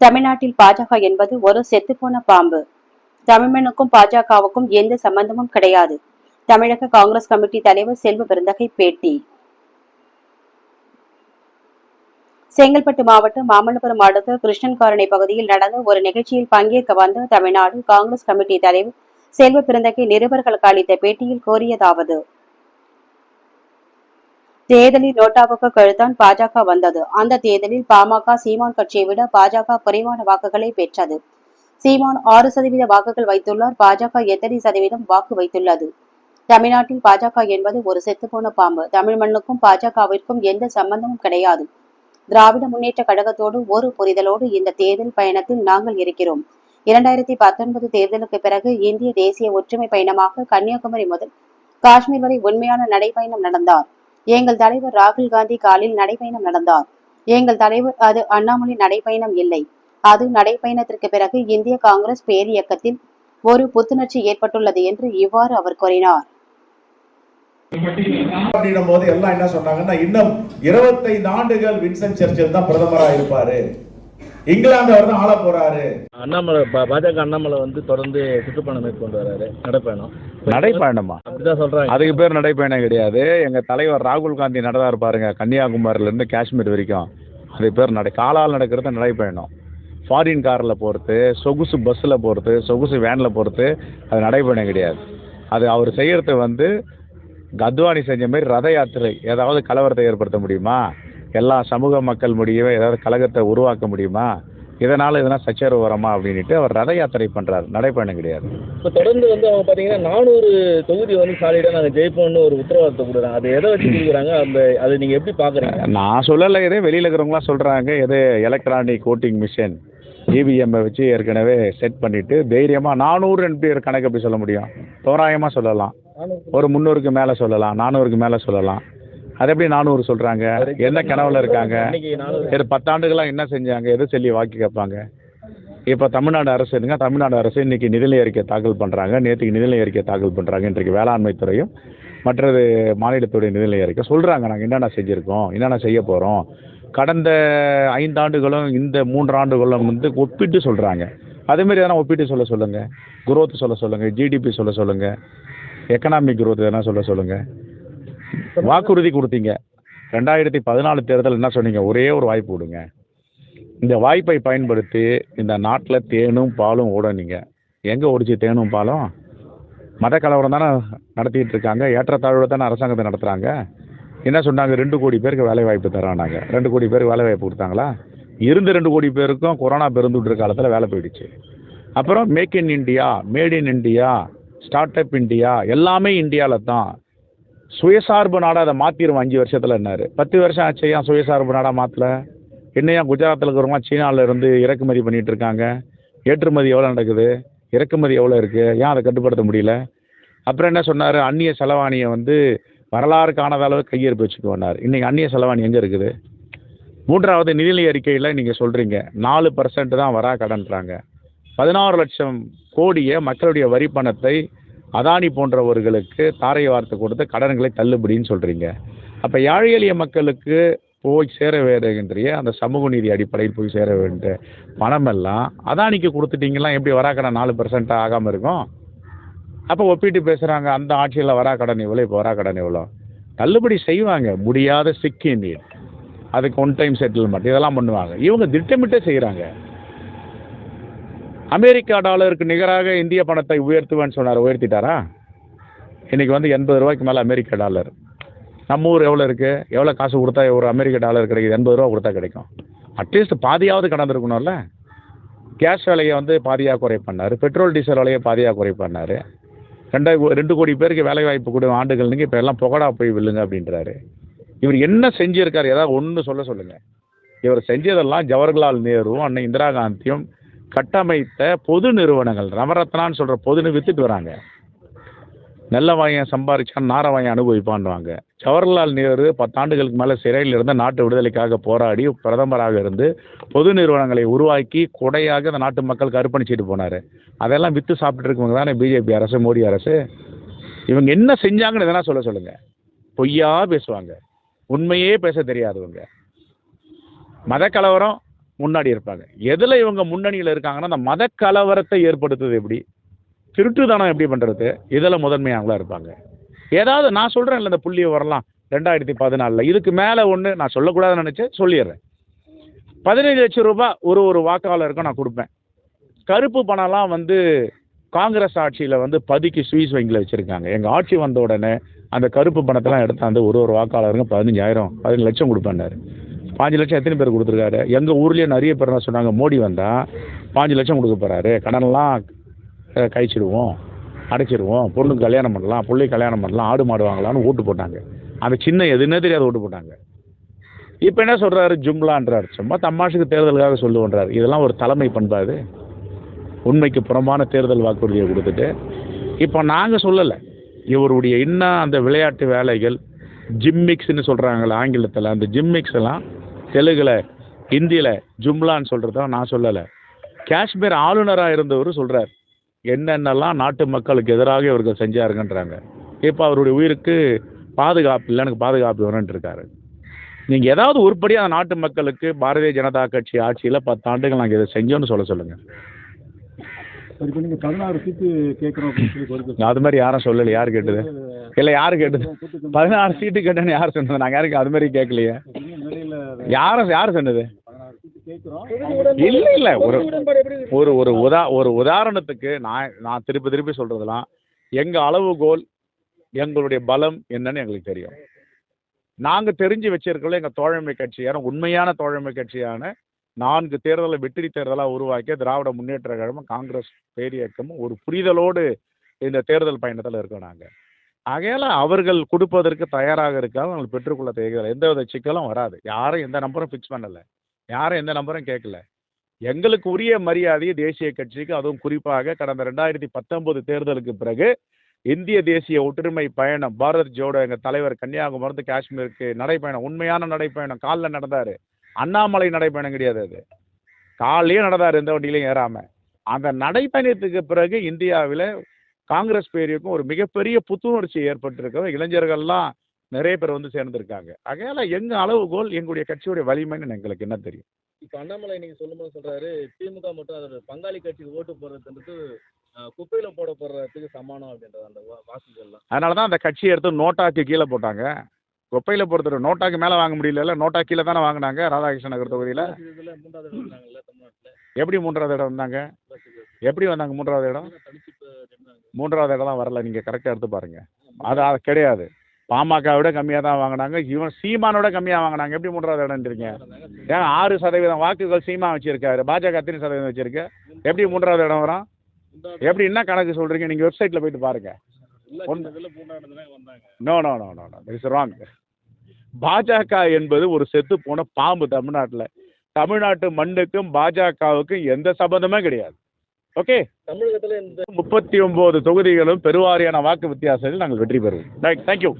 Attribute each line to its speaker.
Speaker 1: தமிழ்நாட்டில் பாஜக என்பது ஒரு செத்துப்போன பாம்பு. தமிழ்மண்ணுக்கும் பாஜகவுக்கும் எந்த சம்பந்தமும் கிடையாது. தமிழக காங்கிரஸ் கமிட்டி தலைவர் செல்வ பெருந்தகை பேட்டி. செங்கல்பட்டு மாவட்டம் மாமல்லபுரம் அடுத்த கிருஷ்ணன்காரணை பகுதியில் நடந்த ஒரு நிகழ்ச்சியில் பங்கேற்க வந்த தமிழ்நாடு காங்கிரஸ் கமிட்டி தலைவர் செல்வ பிறந்தகை நிருபர்களுக்கு அளித்த பேட்டியில் கோரியதாவது தேர்தலில் நோட்டாவுக்கு கழுத்தான் பாஜக வந்தது. அந்த தேர்தலில் பாமக சீமான் கட்சியை விட பாஜக குறைவான வாக்குகளை பெற்றது. சீமான் ஆறு சதவீத வாக்குகள் வைத்துள்ளார். பாஜக எத்தனை சதவீதம் வாக்கு வைத்துள்ளது? தமிழ்நாட்டில் பாஜக என்பது ஒரு செத்துப்போன பாம்பு. தமிழ் மண்ணுக்கும் பாஜகவிற்கும் எந்த சம்பந்தமும் கிடையாது. திராவிட முன்னேற்ற கழகத்தோடு ஒரு புரிதலோடு இந்த தேர்தல் பயணத்தில் நாங்கள் இருக்கிறோம். இரண்டாயிரத்தி பத்தொன்பது தேர்தலுக்கு பிறகு இந்திய தேசிய ஒற்றுமை பயணமாக கன்னியாகுமரி முதல் காஷ்மீர் வரை உண்மையான நடைபயணம் நடந்தார். எங்கள் தலைவர் ராகுல் காந்தி காலில் நடைபயணம் நடந்தார். எங்கள் தலைவர் அது அண்ணாமலை நடைபயணம் இல்லை. அது நடைபயணத்திற்கு பிறகு இந்திய காங்கிரஸ் பேரியக்கத்தில் ஒரு புத்துணர்ச்சி ஏற்பட்டுள்ளது என்று இவ்வாறு அவர் கூறினார்.
Speaker 2: அப்படின்னும் போது எல்லாம் என்ன சொன்னாங்கன்னா இன்னும் 25 ஆண்டுகள் வின்சன் சர்ச்சில் தான் பிரதமராக இருப்பாரு. இங்கிலாந்து அவர் தான் ஆள போறாரு.
Speaker 3: அண்ணாமலை பாஜக அண்ணாமலை வந்து தொடர்ந்து சுற்றுப்பயணம் மேற்கொண்டு வராரு. நடைப்பயணம்.
Speaker 4: நடைப்பயணமா?
Speaker 3: அப்படிதான் சொல்றாங்க.
Speaker 4: அதுக்கு பேர் நடைப்பயணம் கிடையாது. எங்க தலைவர் ராகுல் காந்தி நடந்தார் பாருங்க கன்னியாகுமரியில இருந்து காஷ்மீர் வரைக்கும். அது பேர் நடை காலால் நடக்கிறது நடைப்பயணம். ஃபாரின் காரில் போகிறது சொகுசு பஸ்ஸில் போகிறது சொகுசு வேனில் போகிறது அது நடைப்பயணம் கிடையாது. அது அவர் செய்யறது வந்து கத்வானி செஞ்ச மாதிரி ரத யாத்திரை ஏதாவது கலவரத்தை ஏற்படுத்த முடியுமா? எல்லா சமூக மக்கள் முடியவே ஏதாவது கழகத்தை உருவாக்க முடியுமா? இதனால் எதனா சச்சரவு வரமா அப்படின்ட்டு அவர் ரத யாத்திரை பண்ணுறாரு நடைப்பயணம் கிடையாது.
Speaker 3: இப்போ தொடர்ந்து வந்து அவங்க பார்த்தீங்கன்னா நானூறு தொகுதி வந்து சாலிடாக நாங்கள் ஜெயிப்போம்னு ஒரு உத்தரவாதத்தை கொடுக்குறாங்க. அதை எதை வச்சு கொடுக்குறாங்க? அந்த அதை நீங்கள் எப்படி பார்க்குறீங்க
Speaker 4: நான் சொல்லலை. இதே வெளியில் இருக்கிறவங்களாம் சொல்கிறாங்க எது எலக்ட்ரானிக் ஓட்டிங் மிஷின் இவிஎம்மை வச்சு ஏற்கனவே செட் பண்ணிவிட்டு தைரியமாக நானூறு பேர் கணக்கு எப்படி சொல்ல முடியும்? தோராயமாக சொல்லலாம். ஒரு முந்நூறுக்கு மேலே சொல்லலாம். நானூறுக்கு மேலே சொல்லலாம். அது எப்படி நானூறு சொல்கிறாங்க என்ன கனவுல இருக்காங்க? பத்தாண்டுகளாக என்ன செஞ்சாங்க? எது சொல்லி வாக்கு கேட்பாங்க? இப்போ தமிழ்நாடு அரசு இருங்க தமிழ்நாடு அரசு இன்னைக்கு நிதிநிலை அறிக்கை தாக்கல் பண்ணுறாங்க நேற்றுக்கு நிதிநிலை அறிக்கை தாக்கல் பண்ணுறாங்க இன்றைக்கு வேளாண்மை துறையும் மற்றது மாநிலத்துடைய நிதிநிலை அறிக்கை சொல்கிறாங்க நாங்கள் என்னென்ன செஞ்சுருக்கோம்? என்னென்ன செய்ய போகிறோம் கடந்த ஐந்தாண்டுகளும் இந்த மூன்றாண்டுகளும் வந்து ஒப்பிட்டு சொல்கிறாங்க அதேமாரி எதனா ஒப்பிட்டு சொல்ல சொல்லுங்கள் growth சொல்ல சொல்லுங்கள் ஜிடிபி சொல்ல சொல்லுங்கள் எக்கனாமிக் growth எதனா சொல்ல சொல்லுங்கள் வாக்குறுதி கொடுத்தீங்க. ரெண்டாயிரத்தி பதினாலு தேர்தல் என்ன சொன்னீங்க? ஒரே ஒரு வாய்ப்பு கொடுங்க. இந்த வாய்ப்பை பயன்படுத்தி இந்த நாட்டில் தேனும் பாலும் ஓடனீங்க. எங்கே ஓடிச்சு தேனும் பாலும்? மத கலவரம் தானே நடத்திட்டு இருக்காங்க. ஏற்றத்தாழ்வு தானே அரசாங்கத்தை நடத்துகிறாங்க என்ன சொன்னாங்க? ரெண்டு கோடி பேருக்கு வேலை வாய்ப்பு தரானாங்க ரெண்டு கோடி பேருக்கு வேலை வாய்ப்பு கொடுத்தாங்களா? இருந்த ரெண்டு கோடி பேருக்கும் கொரோனா பெருந்துட்டு காலத்தில் வேலை போயிடுச்சு. அப்புறம் make in India made in India start up India எல்லாமே இந்தியாவில் தான். சுயசார்பு நாடாக அதை மாற்றிடுவோம் அஞ்சு வருஷத்தில் என்னாரு. பத்து வருஷம் ஆச்சு ஏன் சுயசார்பு நாடாக மாற்றல என்னையா குஜராத்தில் இருக்கிறவங்க சீனாவில் இருந்து இறக்குமதி பண்ணிட்டு இருக்காங்க? ஏற்றுமதி எவ்வளோ நடக்குது? இறக்குமதி எவ்வளோ இருக்குது ஏன் அதை கட்டுப்படுத்த முடியல? அப்புறம் என்ன சொன்னார்? அந்நிய செலவாணியை வந்து வரலாறு காணாத அளவு கையிருப்பு வச்சுக்குவோன்னார் இன்றைக்கி அந்நிய செலவாணி எங்கே இருக்குது? மூன்றாவது நிதிநிலை அறிக்கையில் நீங்கள் சொல்கிறீங்க நாலு பர்சன்ட் தான் வரா கடன்றாங்க. பதினாறு லட்சம் கோடியை மக்களுடைய வரி பணத்தை அதானி போன்றவர்களுக்கு தாரை வார்த்தை கொடுத்து கடன்களை தள்ளுபடின்னு சொல்கிறீங்க அப்போ யாழ் எளிய மக்களுக்கு போய் சேர வேண்டுகின்ற அந்த சமூக நீதி அடிப்படையில் போய் சேர வேண்டிய பணமெல்லாம் அதானிக்கு கொடுத்துட்டிங்கலாம் எப்படி வராக்கடன் நாலு பர்சன்ட்டாக ஆகாமல் இருக்கும்? அப்போ ஒப்பிட்டு பேசுகிறாங்க அந்த ஆட்சியில் வரா கடன் இப்போ வரா கடன் தள்ளுபடி செய்வாங்க முடியாத சிக்கி நீர். அதுக்கு ஒன் டைம் செட்டில்மெண்ட் இதெல்லாம் பண்ணுவாங்க. இவங்க திட்டமிட்டே செய்கிறாங்க அமெரிக்கா டாலருக்கு நிகராக இந்திய பணத்தை உயர்த்துவேன்னு சொன்னார். உயர்த்திட்டாரா? இன்னைக்கு வந்து எண்பது ரூபாய்க்கு மேலே அமெரிக்க டாலர். நம்ம ஊர் எவ்வளோ இருக்குது எவ்வளோ காசு கொடுத்தா ஒரு அமெரிக்க டாலர் கிடைக்குது? எண்பது ரூபா கொடுத்தா கிடைக்கும். அட்லீஸ்ட் பாதியாவது கடந்துருக்கணும்ல. கேஸ் விலையை வந்து பாதியாக குறை பண்ணார். பெட்ரோல் டீசல் விலையை பாதியாக குறை பண்ணார். ரெண்டாயிரம் ரெண்டு கோடி பேருக்கு வேலை வாய்ப்பு கொடு ஆண்டுகள் நீங்கள் இப்போ எல்லாம் புகடா போய் வில்லுங்க அப்படின்றாரு. இவர் என்ன செஞ்சுருக்கார்? ஏதாவது ஒன்று சொல்ல சொல்லுங்கள் இவர் செஞ்சதெல்லாம் ஜவஹர்லால் நேருவும் அன்னை இந்திரா காந்தியும் கட்டமைத்த பொது நிறுவனங்கள் நவரத்னான்னு சொல்கிற பொதுன்னு வித்துட்டு வராங்க. நல்ல வாயன் சம்பாரிச்சா நார வாயன் அனுபவிப்பான்வாங்க ஜவஹர்லால் நேரு பத்தாண்டுகளுக்கு மேலே சிறையில் இருந்த நாட்டு விடுதலைக்காக போராடி பிரதமராக இருந்து பொது நிறுவனங்களை உருவாக்கி கொடையாக அந்த நாட்டு மக்களுக்கு அர்ப்பணிச்சிட்டு போனார். அதெல்லாம் விற்று சாப்பிட்டு இருக்கவங்க தானே பிஜேபி அரசு மோடி அரசு. இவங்க என்ன செஞ்சாங்கன்னு எதனா சொல்ல சொல்லுங்கள் பொய்யா பேசுவாங்க. உண்மையே பேச தெரியாதவங்க. மத கலவரம் முன்னாடி இருப்பாங்க. எதில் இவங்க முன்னணியில் இருக்காங்கன்னா அந்த மத கலவரத்தை ஏற்படுத்துது எப்படி? திருட்டுதானம் எப்படி பண்ணுறது இதில் முதன்மையாங்களா இருப்பாங்க. ஏதாவது நான் சொல்கிறேன் இந்த புள்ளி வரலாம் ரெண்டாயிரத்தி பதினாலில். இதுக்கு மேலே ஒன்று நான் சொல்லக்கூடாதுன்னு நினச்சேன் சொல்லிடுறேன். பதினேழு லட்சம் ரூபாய் ஒரு ஒரு வாக்காளருக்கும் நான் கொடுப்பேன். கருப்பு பணம்லாம் வந்து காங்கிரஸ் ஆட்சியில் வந்து பதுக்கி ஸ்வீஸ் வங்கியில் வச்சுருக்காங்க. எங்கள் ஆட்சி வந்த உடனே அந்த கருப்பு பணத்தெல்லாம் எடுத்தாந்து ஒரு ஒரு வாக்காளருக்கும் பதினஞ்சாயிரம் பதினஞ்சு லட்சம் கொடுப்பேன்னாரு. பாஞ்சு லட்சம் எத்தனை பேர் கொடுத்துருக்காரு? எங்கள் ஊர்லேயே நிறைய பேர் என்ன சொன்னாங்க மோடி வந்தால் பாஞ்சு லட்சம் கொடுக்க போகிறாரு கடன்லாம் கழிச்சிடுவோம் அடைச்சிடுவோம். பொண்ணுக்கு கல்யாணம் பண்ணலாம் பிள்ளைக்கு கல்யாணம் பண்ணலாம் ஆடு மாடு வாங்கலாம்னு ஓட்டு போட்டாங்க. அந்த சின்ன எதுன்னே தெரியாத ஓட்டு போட்டாங்க. இப்போ என்ன சொல்கிறாரு ஜும்லான்றார். சும்மா தமாஷுக்கு தேர்தலுக்காக சொல்லுவோன்றார். இதெல்லாம் ஒரு தலைமை பண்பாது உண்மைக்கு புறம்பான தேர்தல் வாக்குறுதியை கொடுத்துட்டு இப்போ நாங்கள் சொல்லலை. இவருடைய இன்னும் அந்த விளையாட்டு வேலைகள் ஜிம்மிக்ஸ்னு சொல்கிறாங்களே ஆங்கிலத்தில் அந்த ஜிம்மிக்ஸ் எல்லாம் தெலுங்கில் ஹிந்தியில் ஜும்லான்னு சொல்கிறத நான் சொல்லலை. காஷ்மீர் ஆளுநராக இருந்தவர் சொல்கிறார் என்னென்னலாம் நாட்டு மக்களுக்கு எதிராக இவர்கள் செஞ்சாருங்கன்றாங்க. இப்போ அவருடைய உயிருக்கு பாதுகாப்பு இல்லை எனக்கு பாதுகாப்பு வேணும்னு இருக்காரு. நீங்கள் ஏதாவது உருப்படியாக அந்த நாட்டு மக்களுக்கு பாரதிய ஜனதா கட்சி ஆட்சியில் பத்து ஆண்டுகள் நாங்கள் இதை செஞ்சோன்னு சொல்ல சொல்லுங்கள்
Speaker 5: இப்போ நீங்கள் பதினாறு சீட்டு கேட்குறோம் அப்படின்னு
Speaker 4: அது மாதிரி யாரும் சொல்லலை யார் கேட்டது? இல்லை யார் கேட்டது? பதினாறு சீட்டு கேட்டேன்னு யார் சொன்னது? நாங்கள் யாருக்கு அது மாதிரி கேட்கலையே.
Speaker 5: நிலையில்
Speaker 4: யாரும் யார் சொன்னது?
Speaker 5: இல்ல இல்ல
Speaker 4: இல்லை இல்லை ஒரு ஒரு ஒரு உதா ஒரு உதாரணத்துக்கு நான் நான் திருப்பி திருப்பி சொல்றதுலாம் எங்கள் அளவுகோல் எங்களுடைய பலம் என்னன்னு எங்களுக்கு தெரியும். நாங்கள் தெரிஞ்சு வச்சிருக்கல எங்கள் தோழமை கட்சியான உண்மையான தோழமை கட்சியான நான்கு தேர்தலை வெற்றி தேர்தலாக உருவாக்கிய திராவிட முன்னேற்ற கழகமும் காங்கிரஸ் பேரியக்கமும் ஒரு புரிதலோடு இந்த தேர்தல் பயணத்தில் இருக்கோம் நாங்கள் ஆகையால் அவர்கள் கொடுப்பதற்கு தயாராக இருக்காங்க. அவர்கள் பெற்றுக்கொள்ள தேவையில்லை எந்தவித சிக்கலும் வராது. யாரும் எந்த நம்பரும் ஃபிக்ஸ் பண்ணலை. யாரும் எந்த நம்பரும் கேட்கல. எங்களுக்கு உரிய மரியாதையை தேசிய கட்சிக்கு அதுவும் குறிப்பாக கடந்த ரெண்டாயிரத்தி பத்தொன்பது தேர்தலுக்கு பிறகு இந்திய தேசிய ஒற்றுமை பயணம் பாரத் ஜோடோ எங்கள் தலைவர் கன்னியாகுமரி காஷ்மீருக்கு நடைப்பயணம் உண்மையான நடைப்பயணம் காலில் நடந்தார். அண்ணாமலை நடைப்பயணம் கிடையாது அது. காலையே நடந்தார் எந்த வண்டியிலையும் ஏறாமல் அந்த நடைப்பயணத்துக்கு பிறகு இந்தியாவில் காங்கிரஸ் பேருக்கும் ஒரு மிகப்பெரிய புத்துணர்ச்சி ஏற்பட்டிருக்கிறது. இளைஞர்கள்லாம் நிறைய பேர் வந்து சேர்ந்திருக்காங்க. ஆகையால எங்க அளவுகோல் எங்களுடைய கட்சியுடைய வலிமைன்னு எங்களுக்கு என்ன தெரியும்.
Speaker 3: இப்ப அண்ணாமலை நீங்க சொல்லும்போது சொல்றாரு திமுக மட்டும் அதோட பங்காளி கட்சிக்கு ஓட்டு போடுறதுன்றது குப்பையில போட போடுறதுக்கு சமானம் அப்படின்றது அந்த வாக்குகள்லாம்.
Speaker 4: அதனால தான் அந்த கட்சியை எடுத்து நோட்டாக்கு கீழே போட்டாங்க. குப்பையில் பொறுத்தவரை நோட்டாக்கு மேலே வாங்க முடியல நோட்டா கீழே தானே வாங்கினாங்க ராதாகிருஷ்ண நகர் தொகுதியில். எப்படி மூன்றாவது இடம் வந்தாங்க எப்படி வந்தாங்க மூன்றாவது இடம். மூன்றாவது இடம்லாம் வரல. நீங்கள் கரெக்டாக எடுத்து பாருங்க. அது அது கிடையாது. பாமக விட கம்மியாக தான் வாங்கினாங்க. இவன் சீமானோட கம்மியாக வாங்கினாங்க. எப்படி மூன்றாவது இடம்ன்றீங்க ஏன் ஆறு சதவீதம் வாக்குகள் சீமா வச்சிருக்காரு. பாஜக எத்தனை சதவீதம் வச்சிருக்கு? எப்படி மூன்றாவது இடம் வரும்? எப்படி என்ன கணக்கு சொல்றீங்க? நீங்கள் வெப்சைட்டில் போயிட்டு பாருங்க. ஒன்று
Speaker 3: இதுல மூன்றாவது இடத்துல வந்தாங்க.
Speaker 4: No no no no no it's wrong பாஜக என்பது ஒரு செத்து போன பாம்பு தமிழ்நாட்டில். தமிழ்நாட்டு மண்ணுக்கும் பாஜகவுக்கும் எந்த சம்பந்தமே கிடையாது. ஓகே.
Speaker 3: தமிழகத்துல இந்த
Speaker 4: முப்பத்தி ஒன்பது தொகுதிகளும் பெருவாரியான வாக்கு வித்தியாசத்தில் நாங்கள் வெற்றி பெறுவோம். தேங்க்யூ